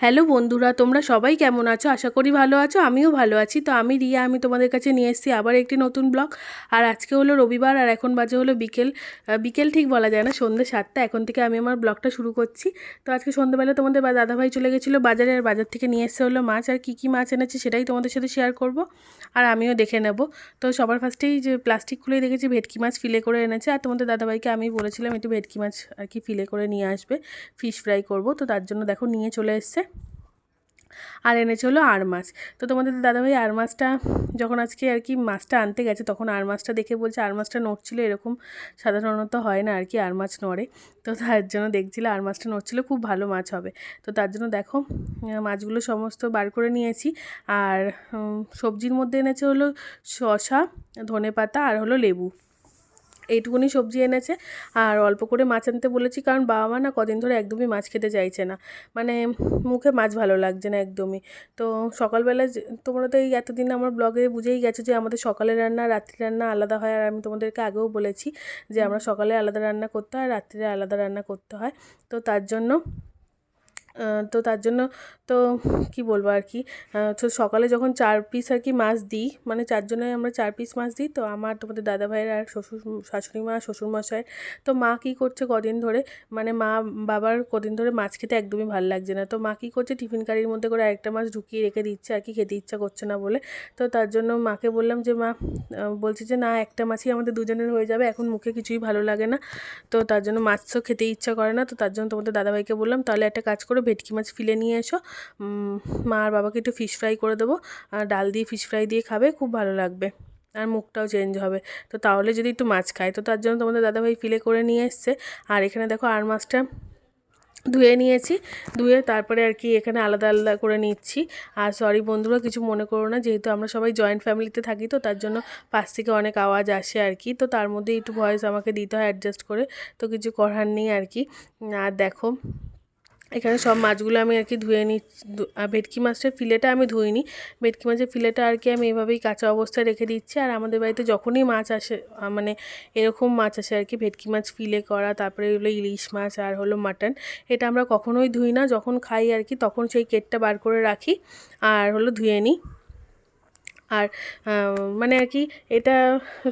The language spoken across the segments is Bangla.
হ্যালো বন্ধুরা, তোমরা সবাই কেমন আছো? আশা করি ভালো আছো, আমিও ভালো আছি। তো আমি রিয়া, আমি তোমাদের কাছে নিয়ে এসেছি আবার একটি নতুন ব্লগ। আর আজকে হলো রবিবার, আর এখন বাজে হলো বিকেল। বিকেল ঠিক বলা যায় না সন্ধ্যে সাতটা, এখন থেকে আমি আমার ব্লগটা শুরু করছি। তো আজকে সন্ধ্যেবেলা তোমাদের দাদাভাই চলে গেছিল বাজারে, আর বাজার থেকে নিয়ে এসে হলো মাছ, আর কী কী মাছ এনেছে সেটাই তোমাদের সাথে শেয়ার করব। আর আমিও দেখে নেব। তো সবার ফার্স্টেই যে প্লাস্টিক খুলেই দেখেছি, ভেটকি মাছ ফিলে করে এনেছে। আর তোমাদের দাদাভাইকে আমি বলেছিলাম, একটু ভেটকি মাছ আর কি ফিলে করে নিয়ে আসবে ফিশ ফ্রাই করব। তো তার জন্য দেখো নিয়ে চলে এসছে। আর এনেছে হলো আর মাছ। তো তোমাদের দাদাভাই আর মাছটা যখন আজকে আর কি মাছটা আনতে গেছে, তখন আর মাছটা দেখে বলছে, আর মাছটা নড়ছিল, এরকম সাধারণত হয় না আর কি, আর মাছ নড়ে। তো তার জন্য দেখছিল আর মাছটা নড়ছিল, খুব ভালো মাছ হবে। তো তার জন্য দেখো মাছগুলো সমস্ত বার করে নিয়েছি। আর সবজির মধ্যে এনেছে হলো শসা ধনে পাতা আর হলো লেবু। এইটুকুনি সবজি এনেছে। আর অল্প করে মাছ আনতে বলেছি, কারণ বাবা মা না কদিন ধরে একদমই মাছ খেতে চাইছে না। মানে মুখে মাছ ভালো লাগছে না একদমই। তো সকালবেলা তোমরা তো এই এতদিন আমার ব্লগে বুঝেই গেছো যে আমাদের সকালে রান্না, রাত্রি রান্না আলাদা হয়। আর আমি তোমাদেরকে আগেও বলেছি যে আমরা সকালে আলাদা রান্না করতে হয়, রাত্রিরে আলাদা রান্না করতে হয়। তো তার জন্য তো তার জন্য তো কি বলব আর কি? তো সকালে যখন চার পিস আর কি মাছ দিই মানে চারজনে আমরা চার পিস মাছ দিই, তো আমার তোমাদের দাদা ভাইয়ের আর শ্বশুর, শাশুড়ি মা, শ্বশুরমশাই, তো মা কী করছে কদিন ধরে মানে মা বাবার কদিন ধরে মাছ খেতে একদমই ভালো লাগছে না, তো মা কী করছে টিফিন কারির মধ্যে করে আরেকটা মাছ ঢুকিয়ে রেখে দিচ্ছে আর কি, খেতে ইচ্ছা করছে না বলে, তো তার জন্য মাকে বললাম যে, মা বলছে যে, না, একটা মাছই আমাদের দুজনের হয়ে যাবে, এখন মুখে কিছুই ভালো লাগে না। তো তার জন্য মাছ তো খেতে ইচ্ছা করে না, তো তার জন্য তোমাদের দাদাভাইকে বললাম, তাহলে একটা কাজ করো ভেটকি মাছ ফিলে নিয়ে এসো। মা আর বাবাকে একটু ফিশ ফ্রাই করে দেবো। আর ডাল দিয়ে ফিশ ফ্রাই দিয়ে খাবে, খুব ভালো লাগবে। আর মুখটাও চেঞ্জ হবে। তো তাহলে যদি একটু মাছ খায়, তো তার জন্য তোমাদের দাদাভাই ফিলে করে নিয়ে এসছে। আর এখানে দেখো আর মাছটা ধুয়ে নিয়েছি। ধুয়ে তারপরে আর কি এখানে আলাদা আলাদা করে নিচ্ছি। আর সরি বন্ধুরা, কিছু মনে করো না, যেহেতু আমরা সবাই জয়েন্ট ফ্যামিলিতে থাকি, তো তার জন্য পাশ থেকে অনেক আওয়াজ আসে আর কি। তো তার মধ্যে একটু ভয়েস আমাকে দিতে হয় অ্যাডজাস্ট করে। তো কিছু করার নেই আর কি। আর দেখো এখানে সব মাছগুলো আমি আর কি ধুয়ে নিই ভেটকি মাছের ফিলেটা আমি ধুইনি। ভেটকি মাছের ফিলেটা আর কি আমি এভাবেই কাঁচা অবস্থায় রেখে দিচ্ছি। আর আমাদের বাড়িতে যখনই মাছ আসে মানে এরকম মাছ আসে আর কি ভেটকি মাছ ফিলে করা, তারপরে হলো ইলিশ মাছ আর হলো মাটন, এটা আমরা কখনোই ধুই না। যখন খাই আর কি তখন সেই কেটটা বার করে রাখি আর হলো ধুয়ে নিই। আর মানে আর কি এটা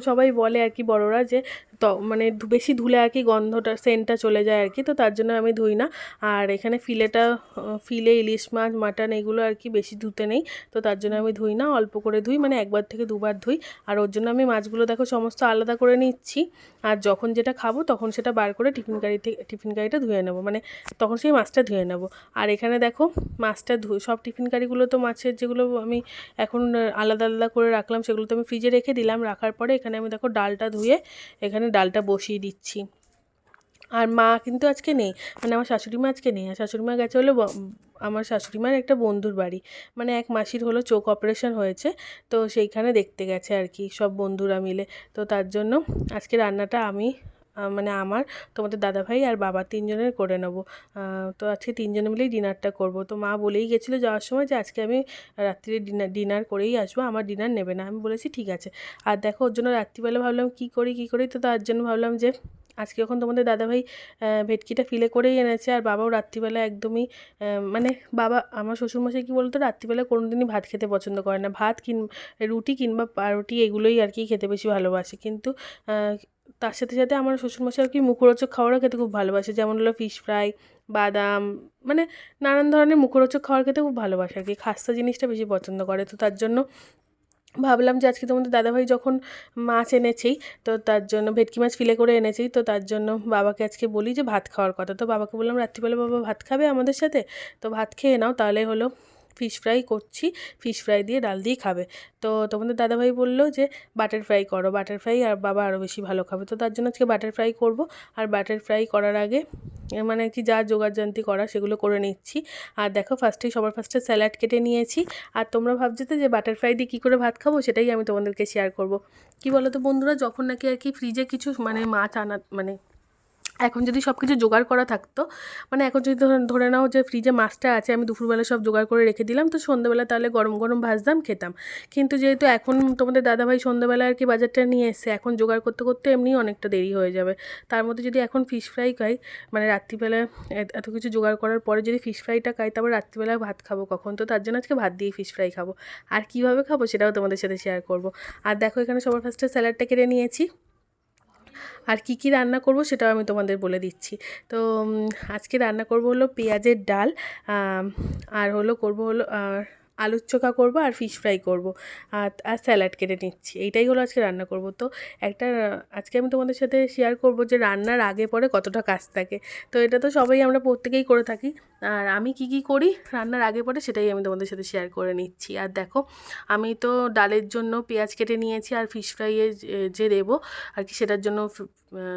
সবাই বলে আর কি বড়রা যে ত মানে বেশি ধুলে আর কি গন্ধটা, সেন্টটা চলে যায় আর কি, তো তার জন্য আমি ধুই না। আর এখানে ফিলেটা ফিলে ইলিশ মাছ, মাটন এগুলো আর কি বেশি ধুতে নেই, তো তার জন্য আমি ধুই না, অল্প করে ধুই মানে একবার থেকে দুবার ধুই। আর ওর জন্য আমি মাছগুলো দেখো সমস্ত আলাদা করে নিচ্ছি, আর যখন যেটা খাব তখন সেটা বার করে টিফিন কারি থেকে, টিফিন কারিটা ধুয়ে নেব মানে তখন সেই মাছটা ধুয়ে নেব। আর এখানে দেখো মাছটা ধু, সব টিফিন কারিগুলো তো মাছের যেগুলো আমি এখন আলাদা আলাদা করে রাখলাম, সেগুলো তো আমি ফ্রিজে রেখে দিলাম, রাখার পরে এখানে আমি দেখো ডালটা ধুয়ে, এখানে ডালটা বসিয়ে দিচ্ছি। আর মা কিন্তু আজকে নেই মানে আমার শাশুড়ি মা আজকে নেই, আর শাশুড়ি মা গেছে হলো আমার শাশুড়ি মার একটা বন্ধুর বাড়ি মানে এক মাসির হলো চোখ অপারেশন হয়েছে, তো সেইখানে দেখতে গেছে আর কি সব বন্ধুরা মিলে, তো তার জন্য আজকে রান্নাটা আমি মানে আমার, তোমাদের দাদাভাই আর বাবা তিনজনের করে নেব। তো আজকে তিনজনে মিলেই ডিনারটা করব। তো মা বলেই গেছিল যাওয়ার সময় যে আজকে আমি রাত্রিরে ডিনার ডিনার করেই আসব, আমার ডিনার নেবে না। আমি বলেছি, ঠিক আছে। আর দেখো, ওর জন্য রাত্রিবেলা ভাবলাম, কি করি কি করি? তো তার জন্য ভাবলাম যে আজকে যখন তোমাদের দাদাভাই ভেটকিটা ফিলে করেই এনেছে আর বাবাও রাত্রিবেলা একদমই মানে বাবা, আমার শ্বশুরমশাই কী বলতো, রাত্রিবেলা দিনই ভাত খেতে পছন্দ করে না। ভাত কিন, রুটি কিংবা পাউরুটি এগুলোই আর কি খেতে বেশি ভালোবাসে। কিন্তু তার সাথে সাথে আমার শ্বশুরমশাই আর কি মুখরোচক খাবারও খেতে খুব ভালোবাসে। যেমন হলো ফিশ ফ্রাই বাদাম মানে নানান ধরনের মুখরোচক খাবার খেতে খুব ভালোবাসে আর কি। খাস্তা জিনিসটা বেশি পছন্দ করে। তো তার জন্য ভাবলাম যে আজকে তোমাদের দাদাভাই যখন মাছ এনেছেই, তো তার জন্য ভেটকি মাছ ফিলে করে এনেছি তো তার জন্য বাবাকে আজকে বলি যে ভাত খাওয়ার কথা। তো বাবাকে বললাম, রাত্রিবেলা বাবা ভাত খাবে আমাদের সাথে? তো ভাত খেয়ে নাও। তাহলে হলো ফিশ ফ্রাই করছি ফিশ ফ্রাই দিয়ে ডাল দিয়ে খাবে। তো তোমাদের দাদাভাই বলল যে বাটার ফ্রাই করো বাটার ফ্রাই আর বাবা আরও বেশি ভালো খাবে। তো তার জন্য আজকে বাটার ফ্রাই করব। আর বাটার ফ্রাই করার আগে মানে কি যা জোগাড়যন্ত্রী করা সেগুলো করে নিচ্ছি। আর দেখো ফার্স্টেই সবার ফার্স্টে স্যালাড কেটে নিয়েছি। আর তোমরা ভাবছ তো যে বাটার ফ্রাই দিয়ে কী করে ভাত খাব সেটাই আমি তোমাদেরকে শেয়ার করব। কি বলো তো বন্ধুরা, যখন নাকি আর কি ফ্রিজে কিছু মানে মাছ আনা মানে এখন যদি সব কিছু জোগাড় করা থাকতো মানে এখন যদি ধরে নাও যে ফ্রিজে মাছটা আছে, আমি দুপুরবেলা সব জোগাড় করে রেখে দিলাম, তো সন্ধ্যেবেলা তাহলে গরম গরম ভাজতাম খেতাম। কিন্তু যেহেতু এখন তোমাদের দাদাভাই সন্ধ্যেবেলা আর কি বাজারটা নিয়ে এসছে, এখন জোগাড় করতে করতে এমনিই অনেকটা দেরি হয়ে যাবে। তার মধ্যে যদি এখন ফিশ ফ্রাই খাই মানে রাত্রিবেলা এত- এত কিছু জোগাড় করার পরে যদি ফিশ ফ্রাইটা খাই, তারপর রাত্রিবেলা ভাত খাব কখন? তো তার জন্য আজকে ভাত দিয়ে ফিশ ফ্রাই খাব। আর কীভাবে খাব সেটাও তোমাদের সাথে শেয়ার করব। আর দেখো এখানে সবার ফার্স্টে স্যালাডটা কেটে নিয়েছি। আর কি কি রান্না করব সেটাও আমি তোমাদের বলে দিচ্ছি। তো আজকে রান্না করব হলো পেঁয়াজের ডাল আর হলো করব হলো আলুর চোখা করব আর ফিশ ফ্রাই করব। আর আর স্যালাড কেটে নিচ্ছি। এইটাই হলো আজকে রান্না করব। তো একটা, আজকে আমি তোমাদের সাথে শেয়ার করব যে রান্নার আগে পরে কতটা কাজ থাকে। তো এটা তো সবাই আমরা প্রত্যেকেই করে থাকি। আর আমি কি কি করি রান্নার আগে পরে সেটাই আমি তোমাদের সাথে শেয়ার করে নিচ্ছি। আর দেখো, আমি তো ডালের জন্য পেঁয়াজ কেটে নিয়েছি আর ফিশ ফ্রাইয়ে যে দেবো আর কি সেটার জন্য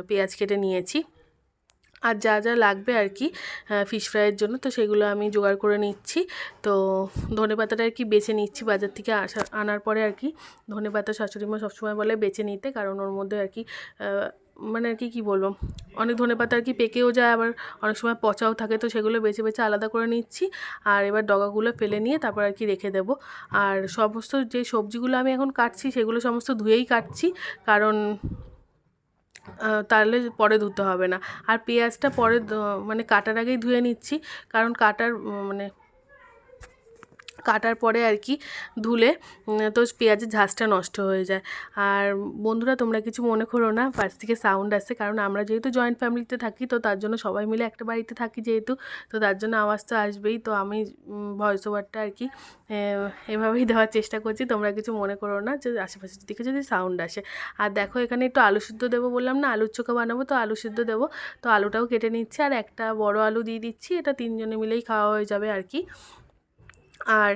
পেঁয়াজ কেটে নিয়েছি। আর যা যা লাগবে আর কি ফিশ ফ্রাইয়ের জন্য, তো সেগুলো আমি জোগাড় করে নিচ্ছি। তো ধনে পাতাটা আর কি বেছে নিচ্ছি বাজার থেকে আসা, আনার পরে আর কি। ধনে পাতা শাশুড়িমা সবসময় বলে বেছে নিতে, কারণ ওর মধ্যে আর কি মানে আর কি, কী বলব, অনেক ধনে পাতা আর কি পেকেও যায়, আবার অনেক সময় পচাও থাকে, তো সেগুলো বেছে বেছে আলাদা করে নিচ্ছি। আর এবার ডগাগুলো ফেলে নিয়ে তারপর আর কি রেখে দেবো। আর সমস্ত যে সবজিগুলো আমি এখন কাটছি, সেগুলো সমস্ত ধুয়েই কাটছি, কারণ তাহলে পরে ধুতে হবে না। আর পেঁয়াজটা পরে মানে কাটার আগেই ধুয়ে নিচ্ছি। কারণ কাটার মানে কাটার পরে আর কি ধুলে তো পেঁয়াজের ঝাঁজটা নষ্ট হয়ে যায়। আর বন্ধুরা, তোমরা কিছু মনে করো না, পাশ থেকে সাউন্ড আসছে, কারণ আমরা যেহেতু জয়েন্ট ফ্যামিলিতে থাকি, তো তার জন্য সবাই মিলে একটা বাড়িতে থাকি যেহেতু, তো তার জন্য আওয়াজ তো আসবেই। তো আমি ভয়েস ওভারটা আর কি এভাবেই দেওয়ার চেষ্টা করছি। তোমরা কিছু মনে করো না, যে আশেপাশের দিকে যদি সাউন্ড আসে। আর দেখো, এখানে একটু আলু সিদ্ধ দেবো বললাম না, আলুর চোখা বানাবো, তো আলু সিদ্ধ দেবো। তো আলুটাও কেটে নিচ্ছি, আর একটা বড় আলু দিয়ে দিচ্ছি, এটা তিনজনে মিলেই খাওয়া হয়ে যাবে আর কি। আর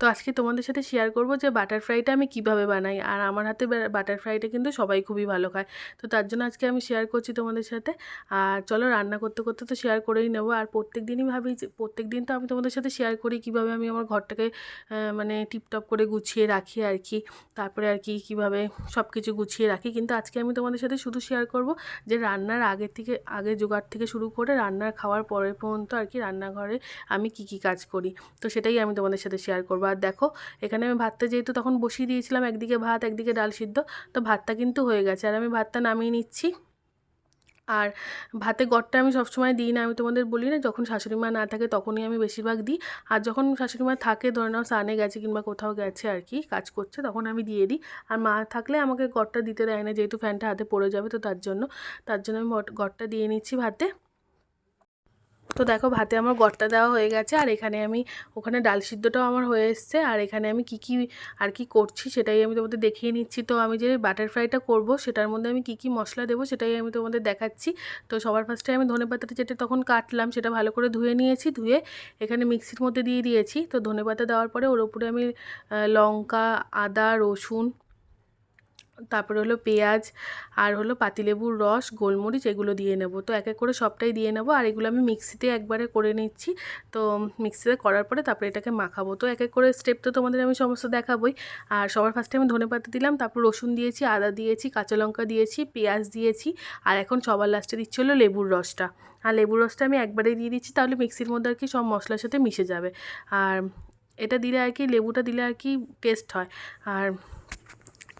তো আজকে তোমাদের সাথে শেয়ার করব যে বাটার ফ্রাইটা আমি কীভাবে বানাই। আর আমার হাতে বাটার ফ্রাইটা কিন্তু সবাই খুবই ভালো খায়। তো তার জন্য আজকে আমি শেয়ার করছি তোমাদের সাথে। আর চলো রান্না করতে করতে তো শেয়ার করেই নেব। আর প্রত্যেক দিনই ভাবি যে প্রত্যেক দিন তো আমি তোমাদের সাথে শেয়ার করি কীভাবে আমি আমার ঘরটাকে মানে টিপটপ করে গুছিয়ে রাখি আর কি। তারপরে আর কি কীভাবে সব কিছু গুছিয়ে রাখি। কিন্তু আজকে আমি তোমাদের সাথে শুধু শেয়ার করব যে রান্নার আগে থেকে, আগে জোগাড় থেকে শুরু করে রান্নার খাওয়ার পরে পর্যন্ত আর কি রান্নাঘরে আমি কি কি কাজ করি। তো সেটাই আমি তোমাদের সাথে শেয়ার করব। আর দেখো, এখানে আমি ভাতটা যেহেতু তখন বসিয়ে দিয়েছিলাম, একদিকে ভাত, একদিকে ডাল সিদ্ধ, তো ভাতটা কিন্তু হয়ে গেছে। আর আমি ভাতটা নামিয়ে নিচ্ছি। আর ভাতে গড়টা আমি সবসময় দিই না, আমি তোমাদের বলি না, যখন শাশুড়ি মা না থাকে তখনই আমি বেশিরভাগ দিই। আর যখন শাশুড়ি মা থাকে, ধরে নাও সানে গেছে কিংবা কোথাও গেছে আর কি, কাজ করছে, তখন আমি দিয়ে দিই। আর মা থাকলে আমাকে গড়টা দিতে দেয় না, যেহেতু ফ্যানটা হাতে পড়ে যাবে, তো তার জন্য তার জন্য আমি গড়- গড়টা দিয়ে নিচ্ছি ভাতে। তো দেখো ভাতে আমার গড়টা দেওয়া হয়ে গেছে, আর এখানে আমি, ওখানে ডাল সিদ্ধটাও আমার হয়ে এসছে, আর এখানে আমি কি কি আর কি করছি সেটাই আমি তোমাদের দেখিয়ে নিচ্ছি। তো আমি যে বাটার ফ্রাইটা করব, সেটার মধ্যে আমি কি কি মশলা দেবো সেটাই আমি তোমাদের দেখাচ্ছি। তো সবার ফার্স্টে আমি ধনে পাতাটা যেটা তখন কাটলাম, সেটা ভালো করে ধুয়ে নিয়েছি, ধুয়ে এখানে মিক্সির মধ্যে দিয়ে দিয়েছি। তো ধনে পাতা দেওয়ার পরে ওর উপরে আমি লঙ্কা, আদা, রসুন তারপরে হলো পেঁয়াজ আর হলো পাতিলেবুর রস, গোলমরিচ এগুলো দিয়ে নেব। তো এক এক করে সবটাই দিয়ে নেব আর এগুলো আমি মিক্সিতে একবারে করে নিচ্ছি। তো মিক্সিতে করার পরে তারপরে এটাকে মাখাবো। তো এক এক করে স্টেপ তো তোমাদের আমি সমস্ত দেখাবই। আর সবার ফার্স্টে আমি ধনে পাতা দিলাম, তারপর রসুন দিয়েছি, আদা দিয়েছি, কাঁচা লঙ্কা দিয়েছি, পেঁয়াজ দিয়েছি আর এখন সবার লাস্টে দিচ্ছি হলো লেবুর রসটা। আর লেবুর রসটা আমি একবারেই দিয়ে দিচ্ছি, তাহলে মিক্সির মধ্যে আর কি সব মশলার সাথে মিশে যাবে। আর এটা দিলে আর কি, লেবুটা দিলে আর কি টেস্ট হয়। আর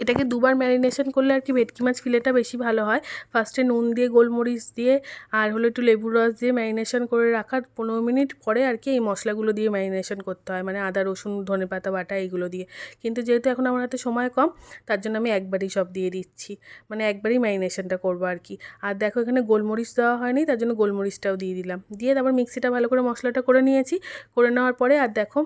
এটাকে দুবার ম্যারিনেশন করলে আর কি ভেটকি মাছ ফিলেটা বেশি ভালো হয়। ফার্স্টে নুন দিয়ে, গোলমরিচ দিয়ে, আর হলো একটু লেবুর রস দিয়ে ম্যারিনেশন করে রাখার পনেরো মিনিট পরে আর কি এই মশলাগুলো দিয়ে ম্যারিনেশন করতে হয় মানে আদা, রসুন ধনে পাতা বাটা এইগুলো দিয়ে। কিন্তু যেহেতু এখন আমার হাতে সময় কম, তার জন্য আমি একবারই সব দিয়ে দিচ্ছি। মানে একবারই ম্যারিনেশনটা করব আর কি। আর দেখো এখানে গোলমরিচ দেওয়া হয়নি, তার জন্য গোলমরিচটাও দিয়ে দিলাম। দিয়ে তারপর মিক্সিটা ভালো করে মশলাটা করে নিয়েছি। করে নেওয়ার পরে আর দেখো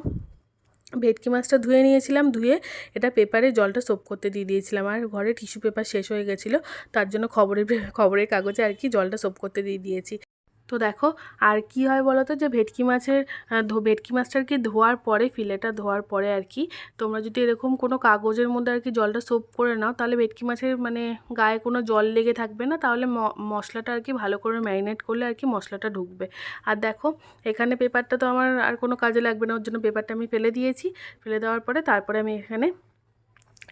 ভেটকি মাছটা ধুয়ে নিয়েছিলাম, ধুয়ে এটা পেপারে জলটা সোপ করতে দিয়ে দিয়েছিলাম। আর ঘরে টিস্যু পেপার শেষ হয়ে গেছিল, তার জন্য খবরের খবরের কাগজে আর কি জলটা সোপ করতে দিয়ে দিয়েছি। তো দেখো, আর কি হয় বলো তো যে, ভেটকি মাছের ভেটকি মাছটা কি ধোয়ার পরে, ফিলেটা ধোয়ার পরে আর কি, তোমরা যদি এরকম কোনো কাগজের মধ্যে আর কি জলটা সোপ করে নাও, তাহলে ভেটকি মাছের মানে গায়ে কোনো জল লেগে থাকবে না, তাহলে মশলাটা আর কি ভালো করে ম্যারিনেট করলে আর কি মশলাটা ঢুকবে। আর দেখো, এখানে পেপারটা তো আমার আর কোনো কাজে লাগবে না, ওর জন্য পেপারটা আমি ফেলে দিয়েছি, ফেলে দেওয়ার পরে তারপরে আমি এখানে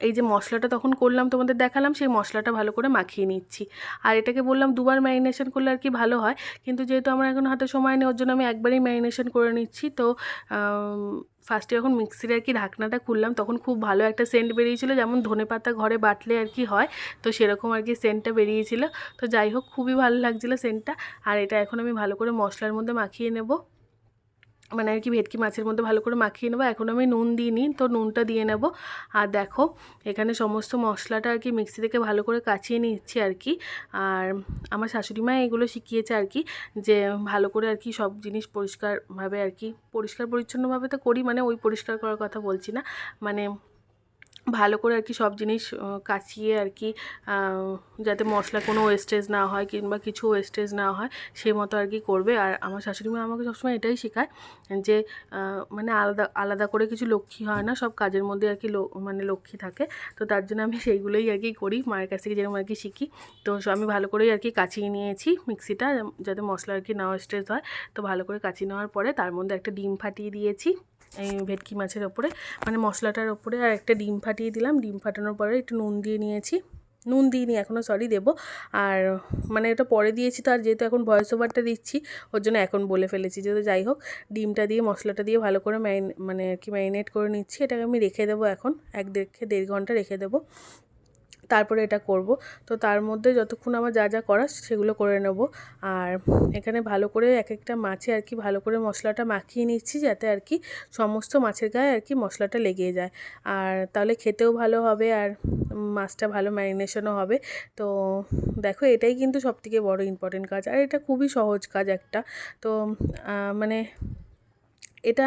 এই যে মশলাটা তখন করলাম, তোমাদের দেখালাম, সেই মশলাটা ভালো করে মাখিয়ে নিচ্ছি। আর এটাকে বললাম দুবার ম্যারিনেশন করলে আর কি ভালো হয়। কিন্তু যেহেতু আমার এখন হাতে সময় নেই, ওর জন্য আমি একবারেই ম্যারিনেশন করে নিচ্ছি। তো ফার্স্টে যখন মিক্সির আর কি ঢাকনাটা খুললাম, তখন খুব ভালো একটা সেন্ট বেরিয়েছিল। যেমন ধনে পাতা ঘরে বাটলে আর কি হয়, তো সেরকম আর কি সেন্টটা বেরিয়েছিল। তো যাই হোক, খুবই ভালো লাগছিল সেন্টটা আর এটা এখন আমি ভালো করে মশলার মধ্যে মাখিয়ে নেব। মানে আর কি ভেটকি মাছের মধ্যে ভালো করে মাখিয়ে নেব। এখন আমি নুন দিইনি, তো নুনটা দিয়ে নেব। আর দেখো, এখানে সমস্ত মশলাটা আর কি মিক্সি থেকে ভালো করে কাচিয়ে নিচ্ছি আর কি। আর আমার শাশুড়ি মা এগুলো শিখিয়েছে আর কি, যে ভালো করে আর কি সব জিনিস পরিষ্কারভাবে আর কি, পরিষ্কার পরিচ্ছন্নভাবে তো করি মানে ওই পরিষ্কার করার কথা বলছি না। মানে ভালো করে আর কি সব জিনিস কাচিয়ে আর কি যাতে মশলা কোনো ওয়েস্টেজ না হয় কিংবা কিছু ওয়েস্টেজ না হয় সেই মতো আর কি করবে। আর আমার শাশুড়ি মা আমাকে সবসময় এটাই শেখায় যে মানে আলাদা আলাদা করে কিছু লক্ষ্মী হয় না, সব কাজের মধ্যে আর কি মানে লক্ষ্মী থাকে। তো তার জন্য আমি সেইগুলোই আর কি করি, মায়ের কাছ থেকে যেরকম আর কি শিখি। তো আমি ভালো করেই আর কি কাচিয়ে নিয়েছি মিক্সিটা, যাতে মশলা আর কি না ওয়েস্টেজ হয়। তো ভালো করে কাচিয়ে নেওয়ার পরে তার মধ্যে একটা ডিম ফাটিয়ে দিয়েছি। এই ভেটকি মাছের ওপরে মানে মশলাটার ওপরে, আর একটা ডিম ফাটিয়ে দিলাম। ডিম ফাটানোর পরে একটু নুন দিয়ে নিয়েছি। নুন দিইনি এখনও সরি দেব। আর মানে এটা পরে দিয়েছি তো, আর যেহেতু এখন ভয়েস ওভারটা দিচ্ছি, ওর জন্য এখন বলে ফেলেছি যেহেতু যাই হোক, ডিমটা দিয়ে, মশলাটা দিয়ে ভালো করে ম্যারিন মানে আর কি ম্যারিনেট করে নিচ্ছি। এটাকে আমি রেখে দেবো এখন, এক দেড় দেড় ঘণ্টা রেখে দেবো। তারপরে এটা করব। তো তার মধ্যে যতক্ষণ আমার যা যা করার সেগুলো করে নেব। আর এখানে ভালো করে এক একটা মাছে আর কি ভালো করে মশলাটা মাখিয়ে নিচ্ছি যাতে আর কি সমস্ত মাছের গায়ে আর কি মশলাটা লেগে যায়। আর তাহলে খেতেও ভালো হবে আর মাছটা ভালো ম্যারিনেশনও হবে। তো দেখো এটাই কিন্তু সবথেকে বড় ইম্পর্টেন্ট কাজ। আর এটা খুবই সহজ কাজ একটা। তো মানে এটা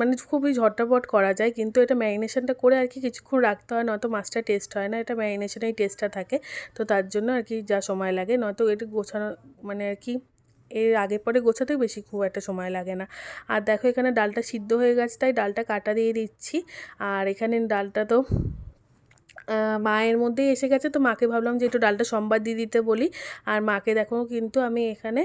মানে খুবই ঝটাপট করা যায়। কিন্তু এটা ম্যারিনেশানটা করে আর কি কিছুক্ষণ রাখতে হয়, নয়তো মাছটা টেস্ট হয় না। এটা ম্যারিনেশানেই টেস্টটা থাকে। তো তার জন্য আর কি যা সময় লাগে। নয়তো এটা গোছানো মানে আর কি এর আগে পরে গোছাতেও বেশি খুব একটা সময় লাগে না। আর দেখো এখানে ডালটা সিদ্ধ হয়ে গেছে, তাই ডালটা কাটা দিয়ে দিচ্ছি। আর এখানে ডালটা তো মায়ের মধ্যেই এসে গেছে। তো মাকে ভাবলাম যে একটু ডালটা সম্বাদ দিয়ে দিতে বলি। আর মাকে দেখো কিন্তু আমি এখানে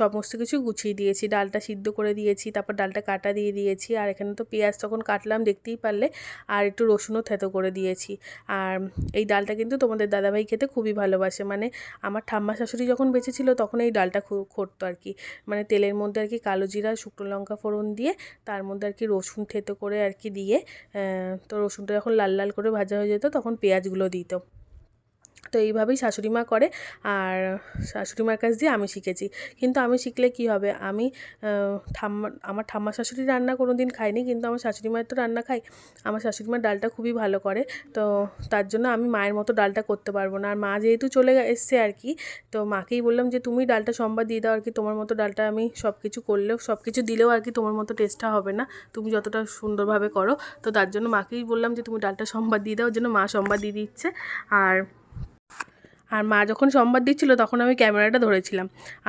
সমস্ত কিছু গুছিয়ে দিয়েছি। ডালটা সিদ্ধ করে দিয়েছি, তারপর ডালটা কাটা দিয়ে দিয়েছি। আর এখানে তো পেঁয়াজ তখন কাটলাম, দেখতেই পারলে। আর একটু রসুনও থেতো করে দিয়েছি। আর এই ডালটা কিন্তু তোমাদের দাদাভাই খেতে খুবই ভালোবাসে। মানে আমার ঠাম্মা শাশুড়ি যখন বেঁচে ছিল তখন এই ডালটা করতো আর কি। মানে তেলের মধ্যে আর কি কালো জিরা, শুকনো লঙ্কা ফোড়ন দিয়ে, তার মধ্যে আর কি রসুন থেতো করে আর কি দিয়ে তো রসুনটা যখন লাল লাল করে ভাজা হয়ে যেত তখন পেঁয়াজগুলো দিত তো এইভাবেই শাশুড়ি মা করে আর শাশুড়ি মার কাছ দিয়ে আমি শিখেছি। কিন্তু আমি শিখলে কি হবে? আমি ঠাম্মা, আমার ঠাম্মা শাশুড়ি রান্না কোনো দিন খাইনি কিন্তু আমার শাশুড়ি মায়ের তো রান্না খাই আমার শাশুড়ি মার ডালটা খুবই ভালো করে, তো তার জন্য আমি মায়ের মতো ডালটা করতে পারব না। আর মা যেহেতু চলে এসছে আর কি, তো মাকেই বললাম যে, তুমি ডালটা সম্বাদ দিয়ে দাও আর কি, তোমার মতো ডালটা আমি সব কিছু করলেও সব কিছু দিলেও আর কি তোমার মতো টেস্টটা হবে না। তুমি যতটা সুন্দরভাবে করো। তো তার জন্য মাকেই বললাম যে, তুমি ডালটা সম্বাদ দিয়ে দাও। জন্য মা সম্বাদ দিয়ে দিচ্ছে। আর আর মা যখন সম্বাদ দিচ্ছিল তখন আমি ক্যামেরাটা ধরেছিলাম।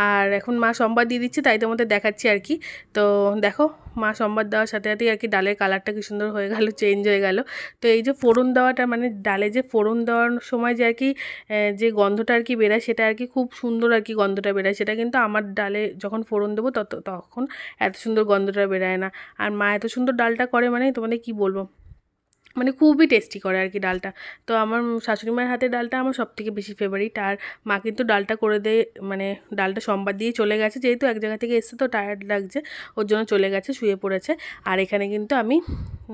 আর এখন মা সম্বাদ দিয়ে দিচ্ছে, তাই তোমাদের দেখাচ্ছি আর কি। তো দেখো, মা সম্বাদ দেওয়ার সাথে সাথেই আর কি ডালের কালারটা কি সুন্দর হয়ে গেল চেঞ্জ হয়ে গেল। তো এই যে ফোড়ন দেওয়াটা মানে ডালে যে ফোড়ন দেওয়ার সময় যে আর কি যে গন্ধটা আর কি বেরায়, সেটা আর কি খুব সুন্দর আর কি গন্ধটা বেরায়। সেটা কিন্তু আমার ডালে যখন ফোড়ন দেবো, তত, তখন এত সুন্দর গন্ধটা বেরায় না। আর মা এত সুন্দর ডালটা করে মানে তোমাদের কি বলব? মানে খুবই টেস্টি করে আর কি ডালটা। তো আমার শাশুড়ি মায়ের হাতের ডালটা আমার সব থেকে বেশি ফেভারিট আর মা কিন্তু ডালটা করে দেয় মানে ডালটা সোমবার দিয়ে চলে গেছে। যেহেতু এক জায়গা থেকে এসছে, তো টায়ার্ড লাগছে। ওর জন্য চলে গেছে, শুয়ে পড়েছে। আর এখানে কিন্তু আমি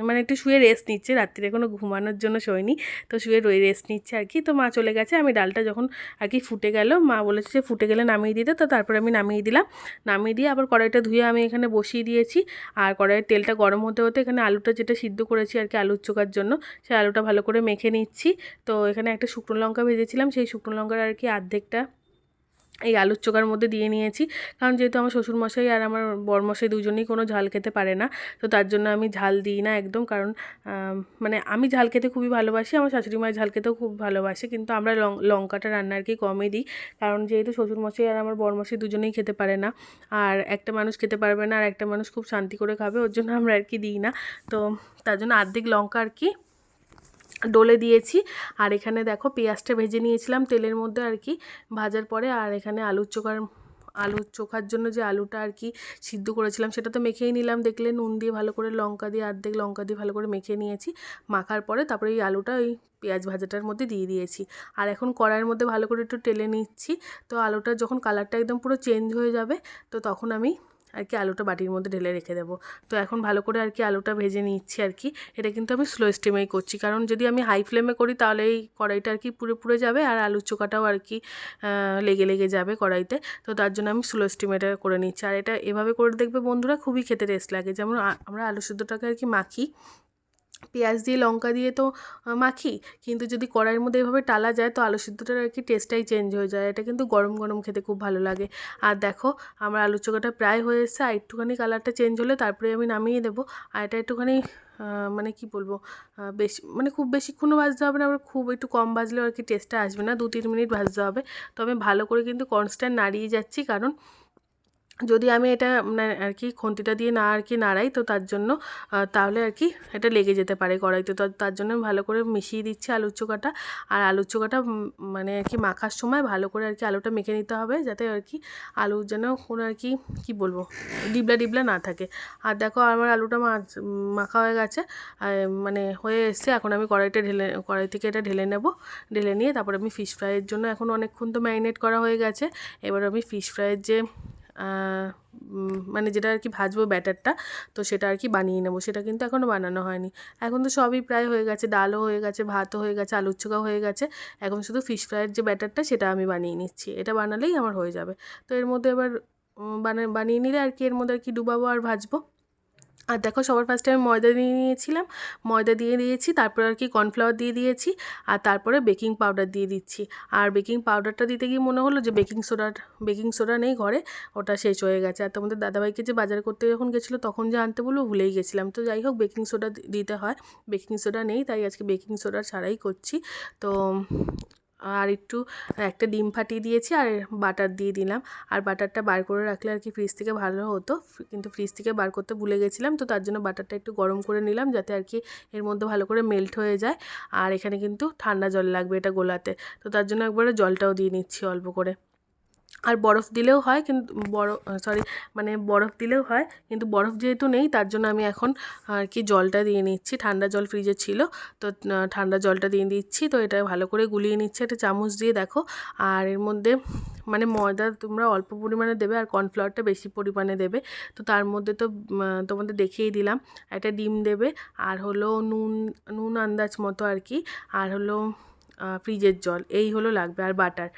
মানে একটু শুয়ে রেস্ট নিচ্ছে। রাত্রিরে কোনো ঘুমানোর জন্য শোয়নি। তো শুয়ে রয়ে রেস্ট নিচ্ছে আর কি তো মা চলে গেছে। আমি ডালটা যখন আর কি ফুটে গেল, মা বলেছে যে ফুটে গেলে নামিয়ে দিতে। তো তারপরে আমি নামিয়ে দিলাম। নামিয়ে দিয়ে আবার কড়াইটা ধুয়ে আমি এখানে বসিয়ে দিয়েছি। আর কড়াইয়ের তেলটা গরম হতে হতে এখানে আলুটা যেটা সিদ্ধ করেছি আর কি আলুর চোকার জন্য সেই আলুটা ভালো করে মেখে নিচ্ছি। তো এখানে একটা শুকনো লঙ্কা ভেজেছিলাম, সেই শুকনো লঙ্কার আর কি অর্ধেকটা এই আলুর চোখার মধ্যে দিয়ে নিয়েছি। কারণ যেহেতু আমার শ্বশুরমশাই আর আমার বরমশাই দুজনেই কোনো ঝাল খেতে পারে না, তো তার জন্য আমি ঝাল দিই না একদম। কারণ মানে আমি ঝাল খেতে খুবই ভালোবাসি, আমার শাশুড়ি মায়ের ঝাল খেতেও খুব ভালোবাসে, কিন্তু আমরা লং, লঙ্কাটা রান্না আর কি কমই দিই। কারণ যেহেতু শ্বশুরমশাই আর আমার বরমশাই দুজনেই খেতে পারে না, আর একটা মানুষ খেতে পারবে না, আর একটা মানুষ খুব শান্তি করে খাবে, ওর জন্য আমরা আর কি দিই না। তো তার জন্য আর্ধেক লঙ্কা আর কি ডলে দিয়েছি। আর এখানে দেখো পেঁয়াজটা ভেজে নিয়েছিলাম তেলের মধ্যে আর কি। ভাজার পরে আর এখানে আলুর চোখার আলুর চোখার জন্য যে আলুটা আর কি সিদ্ধ করেছিলাম সেটা তো মেখেই নিলাম। দেখলে নুন দিয়ে ভালো করে লঙ্কা দিয়ে আর্ধেক লঙ্কা দিয়ে ভালো করে মেখে নিয়েছি। মাখার পরে তারপরে এই আলুটা ওই পেঁয়াজ ভাজাটার মধ্যে দিয়ে দিয়েছি। আর এখন কড়াইয়ের মধ্যে ভালো করে একটু টেলে নিচ্ছি। তো আলুটা যখন কালারটা একদম পুরো চেঞ্জ হয়ে যাবে, তো তখন আমি আর কি আলুটা বাটির মধ্যে ঢেলে রেখে দেবো। তো এখন ভালো করে আর কি আলুটা ভেজে নিচ্ছি আর কি। এটা কিন্তু আমি স্লো স্টিমেই করছি। কারণ যদি আমি হাই ফ্লেমে করি তাহলে এই কড়াইটা আর কি পুরো পুরে যাবে আর আলুর চোখাটাও আর কি লেগে লেগে যাবে কড়াইতে। তো তার জন্য আমি স্লো স্টিমেটা করে নিচ্ছি। আর এটা এভাবে করে দেখবে বন্ধুরা খুবই খেতে টেস্ট লাগে। যেমন আমরা আলু সুদ্ধটাকে আর কি মাখি পেঁয়াজ দিয়ে লঙ্কা দিয়ে তো মাখি। কিন্তু যদি কড়াইয়ের মধ্যে এভাবে টালা যায়, তো আলু সিদ্ধটার আর কি টেস্টটাই চেঞ্জ হয়ে যায়। এটা কিন্তু গরম গরম খেতে খুব ভালো লাগে। আর দেখো, আমার আলু চোখাটা প্রায় হয়ে এসছে, আর একটুখানি কালারটা চেঞ্জ হলে তারপরে আমি নামিয়ে দেবো। আর এটা একটুখানি মানে কি বলব বেশি মানে খুব বেশিক্ষণও ভাজতে হবে না, আবার খুব একটু কম ভাজলেও আর কি টেস্টটা আসবে না দু তিন মিনিট ভাজতে হবে। তো আমি ভালো করে কিন্তু কনস্ট্যান্ট নাড়িয়ে যাচ্ছি, কারণ যদি আমি এটা মানে আর কি খুন্তিটা দিয়ে না আর কি নাড়াই তো তার জন্য তাহলে আর কি এটা লেগে যেতে পারে কড়াইতে। তো তার জন্য আমি ভালো করে মিশিয়ে দিচ্ছি আলুর চোখাটা। আর আলুর চোখাটা মানে আর কি মাখার সময় ভালো করে আর কি আলুটা মেখে নিতে হবে যাতে আর কি আলু যেন কোনো আর কি কী বলব, ডিবলা ডিবলা না থাকে। আর দেখো আমার আলুটা মাখা হয়ে গেছে মানে হয়ে এসছে। এখন আমি কড়াইটা ঢেলে, কড়াই থেকে এটা ঢেলে নেব। ঢেলে নিয়ে তারপরে আমি ফিশ ফ্রাইয়ের জন্য এখন অনেকক্ষণ তো ম্যারিনেট করা হয়ে গেছে। এবার আমি ফিশ ফ্রাইয়ের যে মানে যেটা আর কি ভাজবো ব্যাটারটা, তো সেটা আর কি বানিয়ে নেব। সেটা কিন্তু এখনও বানানো হয়নি। এখন তো সবই প্রায় হয়ে গেছে। ডালও হয়ে গেছে, ভাতও হয়ে গেছে, আলুর চোখাও হয়ে গেছে। এখন শুধু ফিশ ফ্রাইয়ের যে ব্যাটারটা, সেটা আমি বানিয়ে নিচ্ছি। এটা বানালেই আমার হয়ে যাবে। তো এর মধ্যে এবার বানিয়ে নিলে আর কি এর মধ্যে আর কি ডুবাবো আর ভাজবো। আর দেখো সবার ফার্স্টে আমি ময়দা দিয়ে নিয়েছিলাম। ময়দা দিয়ে দিয়েছি, তারপর আর কি কর্নফ্লাওয়ার দিয়ে দিয়েছি, আর তারপরে বেকিং পাউডার দিয়ে দিচ্ছি। আর বেকিং পাউডারটা দিতে গিয়ে মনে হলো যে বেকিং সোডার বেকিং সোডা নেই ঘরে, ওটা শেষ হয়ে গেছে। আর তোমাদের দাদাভাইকে যে বাজার করতে যখন গেছিল তখন যে আনতে বলব ভুলেই গেছিলাম। তো যাই হোক বেকিং সোডা দিতে হয়। বেকিং সোডা নেই, তাই আজকে বেকিং সোডা ছাড়াই করছি। তো আর একটু একটা ডিম ফাটিয়ে দিয়েছি আর বাটার দিয়ে দিলাম। আর বাটারটা বার করে রাখলে আর কি ফ্রিজ থেকে ভালো হতো। কিন্তু ফ্রিজ থেকে বার করতে ভুলে গেছিলাম, তো তার জন্য বাটারটা একটু গরম করে নিলাম যাতে আর কি এর মধ্যে ভালো করে মেল্ট হয়ে যায়। আর এখানে কিন্তু ঠান্ডা জল লাগবে এটা গোলাতে, তো তার জন্য একবারে জলটাও দিয়ে নিচ্ছি অল্প করে। আর বরফ দিলেও হয়, কিন্তু বরফ সরি মানে বরফ দিলেও হয়, কিন্তু বরফ যেহেতু নেই, তার জন্য আমি এখন আর কি জলটা দিয়ে নিচ্ছি। ঠান্ডা জল ফ্রিজে ছিল, তো ঠান্ডা জলটা দিয়ে দিচ্ছি, তো এটা ভালো করে গুলিয়ে নিচ্ছে, একটা চামচ দিয়ে দেখো। আর এর মধ্যে মানে ময়দা তোমরা অল্প পরিমাণে দেবে, আর কর্নফ্লাওয়ারটা বেশি পরিমাণে দেবে। তো তার মধ্যে তো তোমাদের দেখিয়েই দিলাম, একটা ডিম দেবে, আর হলো নুন নুন আন্দাজ মতো আর কি, আর হলো ফ্রিজের জল, এই হলো লাগবে। আর বাটার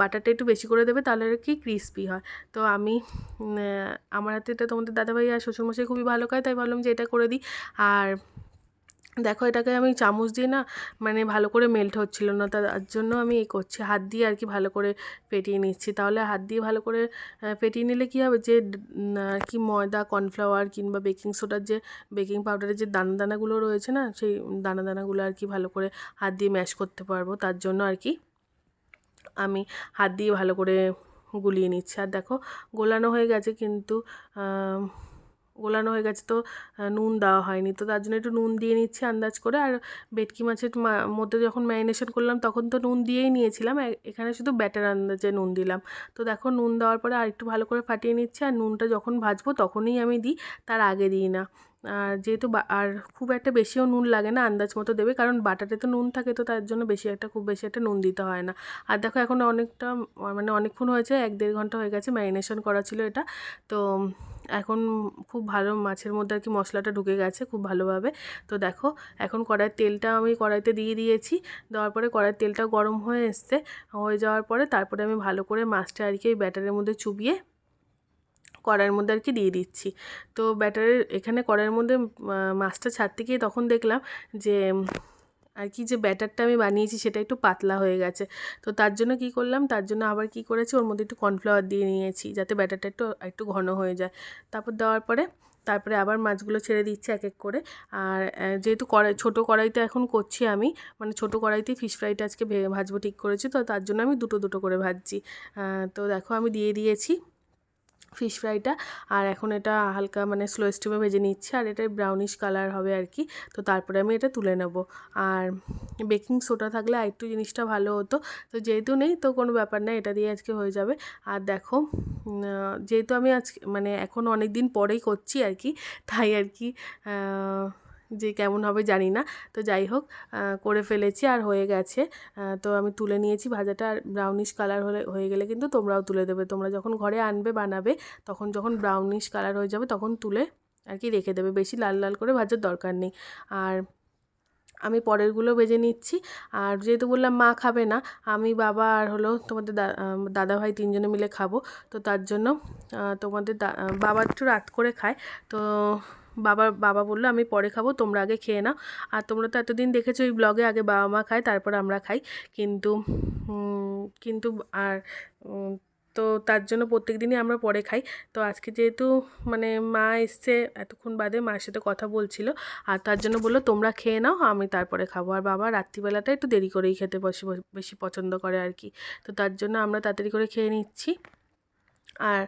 বাটারটা একটু বেশি করে দেবে তাহলে কি ক্রিস্পি হয়। তো আমি আমার হাতে এটা তোমাদের দাদাভাই আর শ্বশুরমশাই খুবই ভালো খায়, তাই ভাবলাম যে এটা করে দিই। আর দেখো এটাকে আমি চামচ দিয়ে না মানে ভালো করে মেল্ট হচ্ছিল না তার জন্য আমি এই করছি। হাত দিয়ে আর কি ভালো করে ফেটিয়ে নিচ্ছি। তাহলে হাত দিয়ে ভালো করে ফেটিয়ে নিলে কী হবে যে আর কি ময়দা কর্নফ্লাওয়ার কিংবা বেকিং সোডার যে বেকিং পাউডারের যে দানা দানাগুলো রয়েছে না, সেই দানা দানাগুলো আর কি ভালো করে হাত দিয়ে ম্যাশ করতে পারব। তার জন্য আর কি আমি হাত দিয়ে ভালো করে গুলিয়ে নিচ্ছি। আর দেখো, গোলানো হয়ে গেছে কিন্তু গোলানো হয়ে গেছে, তো নুন দেওয়া হয়নি। তো তার জন্য একটু নুন দিয়ে নিচ্ছি আন্দাজ করে। আর ভেটকি মাছের মধ্যে যখন ম্যারিনেশন করলাম তখন তো নুন দিয়েই নিয়েছিলাম। এখানে শুধু ব্যাটার আন্দাজে নুন দিলাম। তো দেখো, নুন দেওয়ার পরে আর একটু ভালো করে ফাটিয়ে নিচ্ছি। আর নুনটা যখন ভাজবো তখনই আমি দিই, তার আগে দিই না। আর যেহেতু আর খুব একটা বেশিও নুন লাগে না, আন্দাজ মতো দেবে। কারণ বাটাতে তো নুন থাকে, তো তার জন্য বেশি একটা, খুব বেশি একটা নুন দিতে হয় না। আর দেখো, এখন অনেকটা মানে অনেকক্ষণ হয়েছে, এক দেড় ঘণ্টা হয়ে গেছে, ম্যারিনেশন করা ছিল এটা। তো এখন খুব ভালো মাছের মধ্যে আর কি মশলাটা ঢুকে গেছে খুব ভালোভাবে। তো দেখো, এখন কড়াইয়ের তেলটা আমি কড়াইতে দিয়ে দিয়েছি। দেওয়ার পরে কড়াইয়ের তেলটা গরম হয়ে এসছে। হয়ে যাওয়ার পরে তারপরে আমি ভালো করে মাছটা আর কি ব্যাটারের মধ্যে চুবিয়ে কড়াইয়ের মধ্যে আর কি দিয়ে দিচ্ছি। তো ব্যাটারের এখানে কড়াইয়ের মধ্যে মাছটা ছাড়তে গিয়ে তখন দেখলাম যে, আর কি যে ব্যাটারটা আমি বানিয়েছি সেটা একটু পাতলা হয়ে গেছে। তো তার জন্য কি করলাম, তার জন্য আবার কি করেছি, ওর মধ্যে একটু কর্নফ্লাওয়ার দিয়ে নিয়েছি যাতে ব্যাটারটা একটু একটু ঘন হয়ে যায়। তারপর দেওয়ার পরে, তারপরে আবার মাছগুলো ছেড়ে দিচ্ছি এক এক করে। আর যেহেতু কড়াই, ছোটো কড়াইতে এখন করছি আমি মানে ছোটো কড়াইতেই ফিশ ফ্রাইটা আজকে ভাজবো ঠিক করেছি, তো তার জন্য আমি দুটো দুটো করে ভাজছি। তো দেখো আমি দিয়ে দিয়েছি। ফিশ ফ্রাইটা। আর এখন এটা হালকা মানে স্লো স্টিমে ভেজে নিচ্ছে, আর এটা ব্রাউনিশ কালার হবে আর কি। তো তারপরে আমি এটা তুলে নেব। আর বেকিং সোডা থাকলে আরেকটু জিনিসটা ভালো হতো। তো যেহেতু নেই, তো কোনো ব্যাপার না, এটা দিয়ে আজকে হয়ে যাবে। আর দেখো যেহেতু আমি আজকে মানে এখন অনেক দিন পরেই করছি আর কি, তাই আর কি যে কেমন হবে জানি না। তো যাই হোক করে ফেলেছি আর হয়ে গেছে। তো আমি তুলে নিয়েছি ভাজাটা আর ব্রাউনিশ কালার হলে, হয়ে গেলে কিন্তু তোমরাও তুলে দেবে। তোমরা যখন ঘরে আনবে, বানাবে, তখন যখন ব্রাউনিশ কালার হয়ে যাবে, তখন তুলে আর কি রেখে দেবে। বেশি লাল লাল করে ভাজার দরকার নেই। আর আমি পরেরগুলো বেজে নিচ্ছি। আর যেহেতু বললাম মা খাবে না, আমি বাবা আর হলো তোমাদের দাদা ভাই তিনজনে মিলে খাব। তো তার জন্য তোমাদের বাবা একটু রাত করে খায়। তো বাবা বাবা বলল, আমি পরে খাব, তোমরা আগে খেয়ে নাও। আর তোমরা তো এতদিন দেখেছ ওই ব্লগে আগে বাবা মা খায়, তারপর আমরা খাই। কিন্তু কিন্তু আর তো তার জন্য প্রত্যেক দিনই আমরা পরে খাই। তো আজকে যেহেতু মানে মা এসছে, এতক্ষণ বাদে মায়ের সাথে কথা বলছিল। আর তার জন্য বলল, তোমরা খেয়ে নাও, আমি তারপরে খাব। আর বাবা রাত্রিবেলাটা একটু দেরি করেই খেতে বসে, বেশি পছন্দ করে আর কি। তো তার জন্য আমরা তাড়াতাড়ি করে খেয়ে নিচ্ছি। আর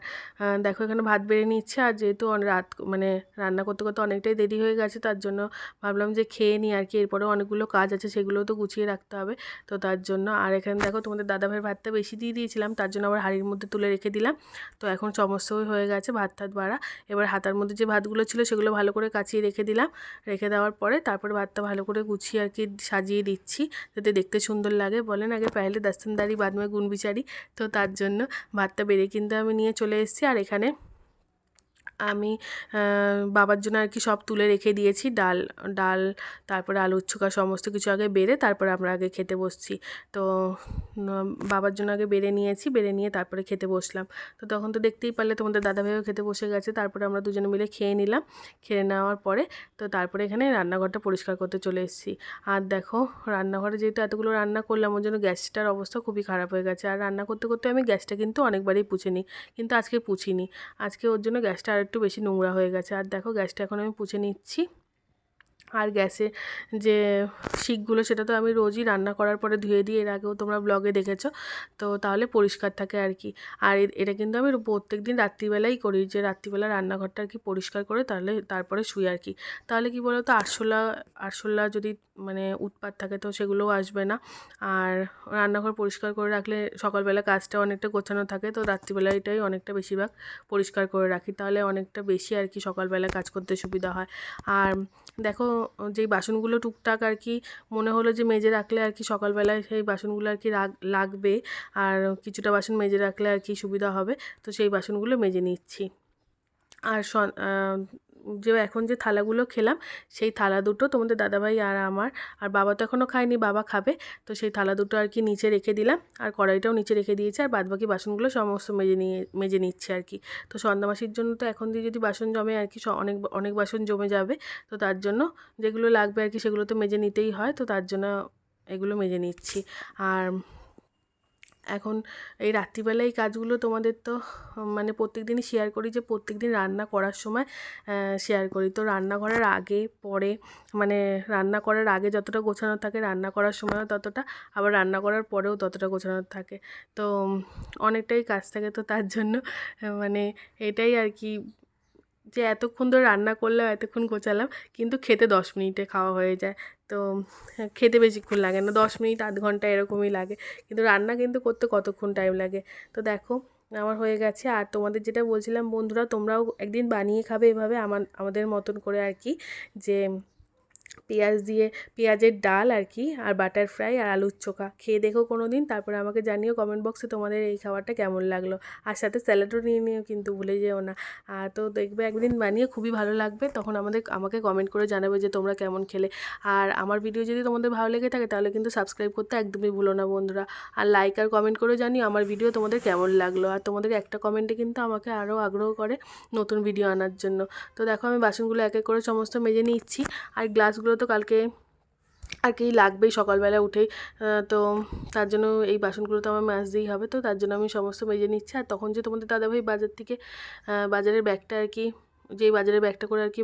দেখো এখানে ভাত বেড়ে নিচ্ছে আর যেহেতু রাত মানে রান্না করতে করতে অনেকটাই দেরি হয়ে গেছে তার জন্য ভাবলাম যে খেয়ে নিই আর কি। এরপরেও অনেকগুলো কাজ আছে সেগুলোও তো গুছিয়ে রাখতে হবে। তো তার জন্য আর এখানে দেখো তোমাদের দাদাভাইয়ের ভাতটা বেশি দিয়ে দিয়েছিলাম তার জন্য আবার হাঁড়ির মধ্যে তুলে রেখে দিলাম। তো এখন সমস্তই হয়ে গেছে ভাত টাত বাড়া। এবার হাতার মধ্যে যে ভাতগুলো ছিল সেগুলো ভালো করে কাচিয়ে রেখে দিলাম। রেখে দেওয়ার পরে তারপরে ভাতটা ভালো করে গুছিয়ে আর কি সাজিয়ে দিচ্ছি যাতে দেখতে সুন্দর লাগে। বলেন আগে পেহলে দাস্তানদারি বাদ মে গুণ বিচারি তো তার জন্য ভাতটা বেড়ে কিন্তু আমি নিয়ে চলে এসেছি আর এখানে আমি বাবার জন্য আর কি সব তুলে রেখে দিয়েছি। ডাল ডাল, তারপরে আলুর চোখা সমস্ত কিছু আগে বেড়ে তারপরে আমরা আগে খেতে বসছি। তো বাবার জন্য আগে বেড়ে নিয়েছি, বেড়ে নিয়ে তারপরে খেতে বসলাম। তো তখন তো দেখতেই পারলে তোমাদের দাদাভাইও খেতে বসে গেছে। তারপরে আমরা দুজনে মিলে খেয়ে নিলাম। খেয়ে নেওয়ার পরে তো তারপরে এখানে রান্নাঘরটা পরিষ্কার করতে চলে এসেছি। আর দেখো, রান্নাঘরে যেহেতু এতগুলো রান্না করলাম, ওর জন্য গ্যাসটার অবস্থা খুবই খারাপ হয়ে গেছে। আর রান্না করতে করতে আমি গ্যাসটা কিন্তু অনেকবারই পুছে নিই কিন্তু আজকে পুছিনি। আজকে ওর জন্য গ্যাসটা আর একটু বেশি নোংরা হয়ে গেছে। আর দেখো গ্যাসটা এখন আমি পুছে নিচ্ছি। আর গ্যাসে যে শিকগুলো সেটা তো আমি রোজই রান্না করার পরে ধুয়ে দিই এর আগেও তোমরা ব্লগে দেখেছ। তো তাহলে পরিষ্কার থাকে আর কি। আর এটা কিন্তু আমি প্রত্যেক দিন রাত্রিবেলাই করি যে রাত্রিবেলা রান্নাঘরটা আর কি পরিষ্কার করে তাহলে তারপরে শুই আর কি। তাহলে কি বলো তো আরশোলা আরশোলা যদি মানে উৎপাত থাকে তো সেগুলোও আসবে না। আর রান্নাঘর পরিষ্কার করে রাখলে সকালবেলা কাজটা অনেকটা গোছানো থাকে তো রাত্রিবেলা এটাই অনেকটা বেশিরভাগ পরিষ্কার করে রাখি। তাহলে অনেকটা বেশি আর কি সকালবেলা কাজ করতে সুবিধা হয়। আর দেখো যেই বাসনগুলো টুকটাক আর কি মনে হলো যে মেজে রাখলে আর কি সকালবেলায় সেই বাসনগুলো আর কি লাগবে আর কিছুটা বাসন মেজে রাখলে আর কি সুবিধা হবে। তো সেই বাসনগুলো মেজে নিচ্ছি। আর যে এখন যে থালাগুলো খেলাম, সেই থালা দুটো তোমাদের দাদাভাই আর আমার, আর বাবা তো এখনও খায়নি, বাবা খাবে। তো সেই থালা দুটো আর কি নিচে রেখে দিলাম, আর কড়াইটাও নিচে রেখে দিয়েছে, আর বাদবাকি বাসনগুলো সমস্ত মেজে নিয়ে, মেজে নিচ্ছে আর কি। তো সন্ধ্যামাসির জন্য তো এখন দিয়ে যদি বাসন জমে আর কি অনেক অনেক বাসন জমে যাবে, তো তার জন্য যেগুলো লাগবে আর কি সেগুলো তো মেজে নিতেই হয়, তো তার জন্য এগুলো মেজে নিচ্ছি। আর এখন এই রাত্রিবেলা এই কাজগুলো তোমাদের তো মানে প্রত্যেক দিনই শেয়ার করি যে প্রত্যেক দিন রান্না করার সময় শেয়ার করি। তো রান্না করার আগে, পরে মানে রান্না করার আগে যতটা গোছানো থাকে রান্না করার সময়ও ততটা, আবার রান্না করার পরেও ততটা গোছানো থাকে। তো অনেকটাই কাজ থাকে তো তার জন্য মানে এটাই আর কি যে এতক্ষণ ধরে রান্না করলাম এতক্ষণ গোছালাম কিন্তু খেতে দশ মিনিটে খাওয়া হয়ে যায়। তো হ্যাঁ, খেতে বেশিক্ষণ লাগে না দশ মিনিট আধ ঘণ্টা এরকমই লাগে। কিন্তু রান্না কিন্তু করতে কতক্ষণ টাইম লাগে? তো দেখো আমার হয়ে গেছে। আর তোমাদের যেটা বলছিলাম বন্ধুরা তোমরাও একদিন বানিয়ে খাবে এভাবে আমার আমাদের মতন করে আর কি যে পেঁয়াজ দিয়ে, পেঁয়াজের ডাল আর কি আর বাটার ফ্রাই আর আলুর চোখা। খেয়ে দেখো কোনো দিন তারপরে আমাকে জানিও কমেন্ট বক্সে তোমাদের এই খাবারটা কেমন লাগল। আর সাথে স্যালাডও নিয়ে নিও, কিন্তু ভুলে যেও না। আর তো দেখবে একদিন বানিয়ে খুবই ভালো লাগবে, তখন আমাদের, আমাকে কমেন্ট করে জানাবে যে তোমরা কেমন খেলে। আর আমার ভিডিও যদি তোমাদের ভালো লেগে থাকে, তাহলে কিন্তু সাবস্ক্রাইব করতে একদমই ভুলো না বন্ধুরা। আর লাইক আর কমেন্ট করে জানিও আমার ভিডিও তোমাদের কেমন লাগল। আর তোমাদের একটা কমেন্টে কিন্তু আমাকে আরও আগ্রহ করে নতুন ভিডিও আনার জন্য। তো দেখো আমি বাসনগুলো এক এক করে সমস্ত মেজে নিচ্ছি। আর গ্লাসগুলো তো কালকে আর কি লাগবেই সকালবেলা উঠেই। তো তার জন্য এই বাসনগুলো তো আমার মাজতেই হবে। তো তার জন্য আমি সমস্ত মেজে নিচ্ছি। আর তখন যে তোমাদের দাদাভাই বাজার থেকে বাজারের ব্যাগটা আর কি যেই বাজারের ব্যাগটা করে আর কি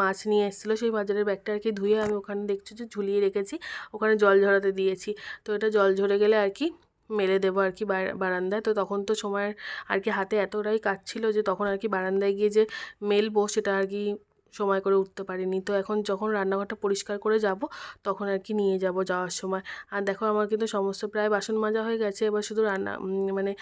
মাছ নিয়ে এসেছিল, সেই বাজারের ব্যাগটা আর কি ধুয়ে আমি ওখানে দেখছি যে ঝুলিয়ে রেখেছি। ওখানে জল ঝরাতে দিয়েছি। তো এটা জল ঝরে গেলে আর কি মেলে দেবো আর কি বারান্দায়। তো তখন তো সময় আর কি হাতে এতটাই কাজ ছিল যে তখন আর কি বারান্দায় গিয়ে যে মেলবো সেটা আর কি সময় করে উঠতে পারিনি। তো এখন যখন রান্নাঘরটা পরিষ্কার করে যাব, তখন আর কি নিয়ে যাব যাওয়ার সময়। আর দেখো, আমার কিন্তু সমস্ত প্রায় বাসন মাজা হয়ে গেছে। এবার শুধু রান্না মানে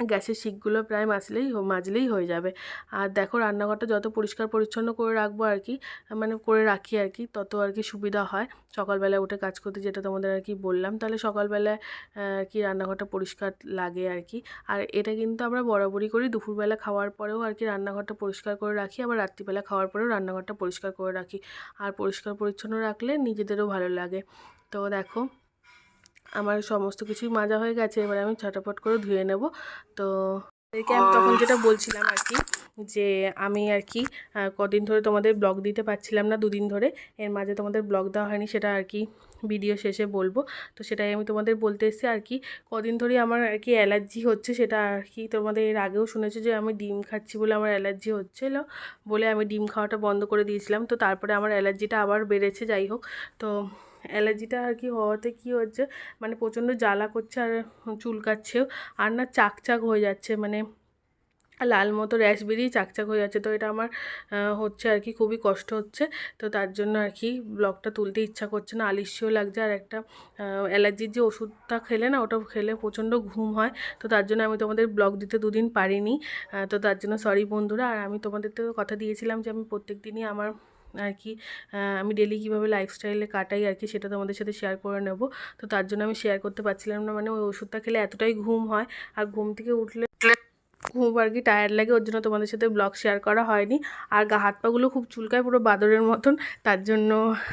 গ্যাসের শিকগুলো প্রায় মাজলেই মাজলেই হয়ে যাবে। আর দেখো রান্নাঘরটা যত পরিষ্কার পরিচ্ছন্ন করে রাখব আর কি মানে করে রাখি আর কি, তত আর কি সুবিধা হয়। সকালবেলা উঠে কাজ করতে যেটা তোমাদের আর কি বললাম, তাহলে সকালবেলায় আর কি রান্নাঘরটা পরিষ্কার লাগে আর কি। আর এটা কিন্তু আমরা বরাবরই করি, দুপুরবেলা খাওয়ার পরেও আর কি রান্নাঘরটা পরিষ্কার করে রাখি, আবার রাত্রিবেলা খাওয়ার পরেও রান্নাঘরটা পরিষ্কার করে রাখি। আর পরিষ্কার পরিচ্ছন্ন রাখলে নিজেদেরও ভালো লাগে। তো দেখো আমার সমস্ত কিছুই মাজা হয়ে গেছে, এবার আমি ছটাপট করে ধুয়ে নেব। তো আমি তখন যেটা বলছিলাম আর কি, যে আমি আর কি কদিন ধরে তোমাদের ব্লগ দিতে পারছিলাম না, দুদিন ধরে। এর মাঝে তোমাদের ব্লগ দেওয়া হয়নি, সেটা আর কি ভিডিও শেষে বলব। তো সেটাই আমি তোমাদের বলতে এসেছি আর কি, কদিন ধরেই আমার আর কি অ্যালার্জি হচ্ছে, সেটা আর কি তোমাদের এর আগেও শুনেছো যে আমি ডিম খাচ্ছি বলে আমার অ্যালার্জি হচ্ছিল বলে আমি ডিম খাওয়াটা বন্ধ করে দিয়েছিলাম। তো তারপরে আমার অ্যালার্জিটা আবার বেড়েছে, যাই হোক। তো অ্যালার্জিটা আর কি হওয়াতে কি হচ্ছে মানে প্রচণ্ড জ্বালা করছে আর চুলকাচ্ছেও আর না চাকচাক হয়ে যাচ্ছে মানে লাল মতো র্যাশ বেরিয়ে চাকচাক হয়ে যাচ্ছে, তো এটা আমার হচ্ছে আর কি খুবই কষ্ট হচ্ছে, তো তার জন্য আর কি ব্লগটা তুলতে ইচ্ছা করছে না, আলিস্যও লাগছে আর একটা অ্যালার্জির যে ওষুধটা খেলে না, ওটা খেলে প্রচণ্ড ঘুম হয়, তো তার জন্য আমি তোমাদের ব্লগ দিতে দুদিন পারিনি তো তার জন্য সরি বন্ধুরা, আর আমি তোমাদের তো কথা দিয়েছিলাম যে আমি প্রত্যেক দিনই আমার আর কি আমি ডেলি কীভাবে লাইফস্টাইলে কাটাই আর কি সেটা তোমাদের সাথে শেয়ার করে নেব। তো তার জন্য আমি শেয়ার করতে পারছিলাম না মানে ওই ওষুধটা খেলে এতটাই ঘুম হয় আর ঘুম থেকে উঠলে খুব আর কি টায়ার্ড লাগে, ওর জন্য তোমাদের সাথে ব্লগ শেয়ার করা হয়নি। আর গা, হাত পাগুলো খুব চুলকায় পুরো বাদরের মতন, তার জন্য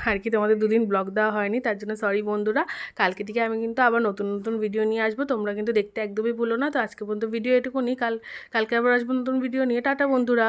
আর কি তোমাদের দুদিন ব্লগ দেওয়া হয়নি। তার জন্য সরি বন্ধুরা, কালকে থেকে আমি কিন্তু আবার নতুন নতুন ভিডিও নিয়ে আসব, তোমরা কিন্তু দেখতে একদমই ভুলো না। তো আজকে পর্যন্ত ভিডিও এটুকুনি, কাল, কালকে আবার আসব নতুন ভিডিও নিয়ে। টাটা বন্ধুরা।